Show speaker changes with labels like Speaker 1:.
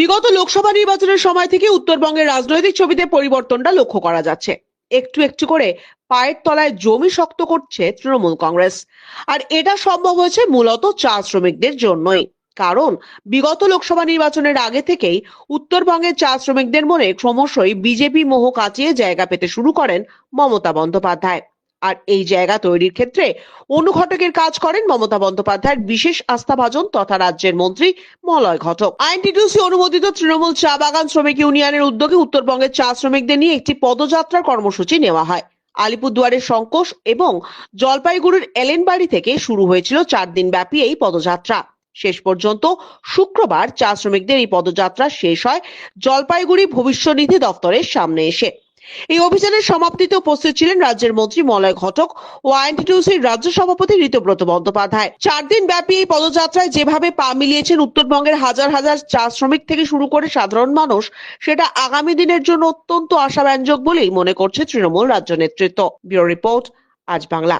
Speaker 1: বিগত লোকসভা নির্বাচনের সময় থেকে উত্তরবঙ্গের রাজনৈতিক ছবিতে পরিবর্তনটা লক্ষ্য করা যাচ্ছে। একটু একটু করে পায়ের তলায় জমি শক্ত করছে তৃণমূল কংগ্রেস। আর এটা সম্ভব হয়েছে মূলত চা শ্রমিকদের জন্যই। কারণ বিগত লোকসভা নির্বাচনের আগে থেকেই উত্তরবঙ্গের চা শ্রমিকদের মনে ক্রমশই বিজেপি মোহ কাটিয়ে জায়গা পেতে শুরু করেন মমতা বন্দ্যোপাধ্যায়। আর এই জায়গা তৈরির ক্ষেত্রে অনুঘটকের কাজ করেন মমতা বন্দ্যোপাধ্যায়ের বিশেষ আস্থাভাজন তথা রাজ্যের মন্ত্রী মলয় ঘটক। আইনটিটিউসি অনুমোদিত তৃণমূল চা বাগান শ্রমিক ইউনিয়নের উদ্যোগে উত্তরবঙ্গের চা শ্রমিকদের নিয়ে একটি পদযাত্রার কর্মসূচি নেওয়া হয়। আলিপুরদুয়ারের সংকোষ এবং জলপাইগুড়ির এলেনবাড়ি থেকে শুরু হয়েছিল চার দিন ব্যাপী এই পদযাত্রা। শেষ পর্যন্ত শুক্রবার চা শ্রমিকদের এই পদযাত্রা শেষ হয় জলপাইগুড়ি ভবিষ্যনিধি দপ্তরের সামনে এসে। এই অভিযানের সমাপ্তিতে উপস্থিত ছিলেন রাজ্যের মন্ত্রী, মলয় ঘটক ও আইনটিটিউসির রাজ্য সভাপতি ঋতব্রত বন্দ্যোপাধ্যায়। চার দিন ব্যাপী এই পদযাত্রায় যেভাবে পা মিলিয়েছেন উত্তরবঙ্গের হাজার হাজার চা শ্রমিক থেকে শুরু করে সাধারণ মানুষ, সেটা আগামী দিনের জন্য অত্যন্ত আশাব্যঞ্জক বলেই মনে করছে তৃণমূল রাজ্য নেতৃত্ব। ব্যুরো রিপোর্ট, আজ বাংলা।